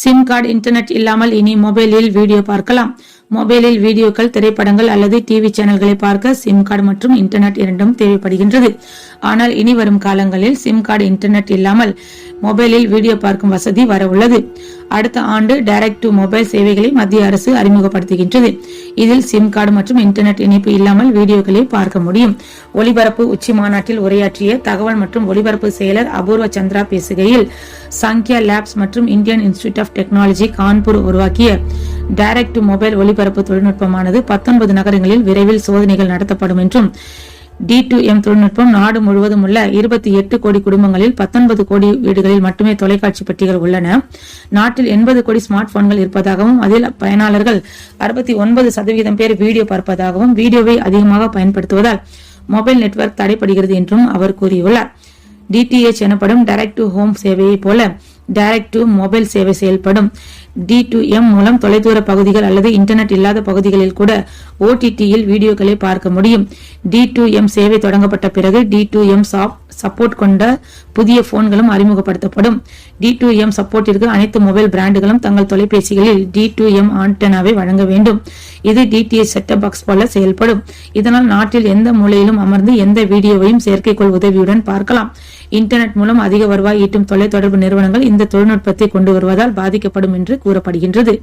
Sim card internet இல்லாமல் இனி மொபைலில் வீடியோ பார்க்கலாம். மொபைலில் வீடியோக்கள் திரைப்படங்கள் அல்லது டிவி சேனல்களை பார்க்க சிம் கார்டு மற்றும் இன்டர்நெட் இரண்டும் தேவைப்படுகின்றது. ஆனால் இனி வரும் காலங்களில் சிம் கார்டு இன்டர்நெட் இல்லாமல் மொபைலில் வீடியோ பார்க்கும் வசதி வர உள்ளது அடுத்த ஆண்டு டைரக்ட் டு மொபைல் சேவைகளை மத்திய அரசு அறிமுகப்படுத்துகின்றது. இதில் சிம் கார்டு மற்றும் இன்டர்நெட் இணைப்பு இல்லாமல் வீடியோக்களை பார்க்க முடியும். ஒலிபரப்பு உச்சி மாநாட்டில் உரையாற்றிய தகவல் மற்றும் ஒலிபரப்பு செயலர் அபூர்வ சந்திரா பேசுகையில் சங்கியா லேப்ஸ் மற்றும் Indian Institute of Technology Kanpur உருவாக்கிய டைரக்ட் மொபைல் ஒலிபரப்பு தொழில்நுட்பமானது 19 நகரங்களில் விரைவில் சோதனைகள் நடத்தப்படும் என்றும் டி டு எம் தொழில்நுட்பம் நாடு முழுவதும் உள்ள இருபத்தி எட்டு கோடி குடும்பங்களில் 19 கோடி வீடுகளில் மட்டுமே தொலைக்காட்சி பெட்டிகள் உள்ளன. நாட்டில் எண்பது கோடி ஸ்மார்ட் போன்கள் இருப்பதாகவும் அதில் பயனாளர்கள் அறுபத்தி ஒன்பது சதவீதம் பேர் வீடியோ பார்ப்பதாகவும் வீடியோவை அதிகமாக பயன்படுத்துவதால் மொபைல் நெட்வொர்க் தடைப்படுகிறது என்றும் அவர் கூறியுள்ளார். டிடிஎச் எனப்படும் டைரக்ட் டு ஹோம் சேவையை போல டைரக்ட் டு மொபைல் சேவை செயல்படும். டி டு எம் மூலம் தொலைதூர பகுதிகள் அல்லது இன்டர்நெட் இல்லாத பகுதிகளில் கூட ஓடிடியில் வீடியோக்களை பார்க்க முடியும். டி டு எம் சேவை தொடங்கப்பட்ட பிறகு டி டு எம் சப்போர்ட் கொண்ட புதிய போன்களும் அறிமுகப்படுத்தப்படும். டி டு எம் சப்போர்ட்டிற்கு அனைத்து மொபைல் பிராண்டுகளும் தங்கள் தொலைபேசிகளில் டி டு எம் ஆண்டனாவை வழங்க வேண்டும். இது டிடிஎச் செட்டப் பாக்ஸ் போல செயல்படும். இதனால் நாட்டில் எந்த மூலையிலும் அமர்ந்து எந்த வீடியோவையும் செயற்கைக்கோள் உதவியுடன் பார்க்கலாம். இன்டர்நெட் மூலம் அதிக வருவாய் ஈட்டும் தொலைத்தொடர்பு நிறுவனங்கள் இந்த தொழில்நுட்பத்தை கொண்டு வருவதால் பாதிக்கப்படும் என்று கூறப்படுகின்றது.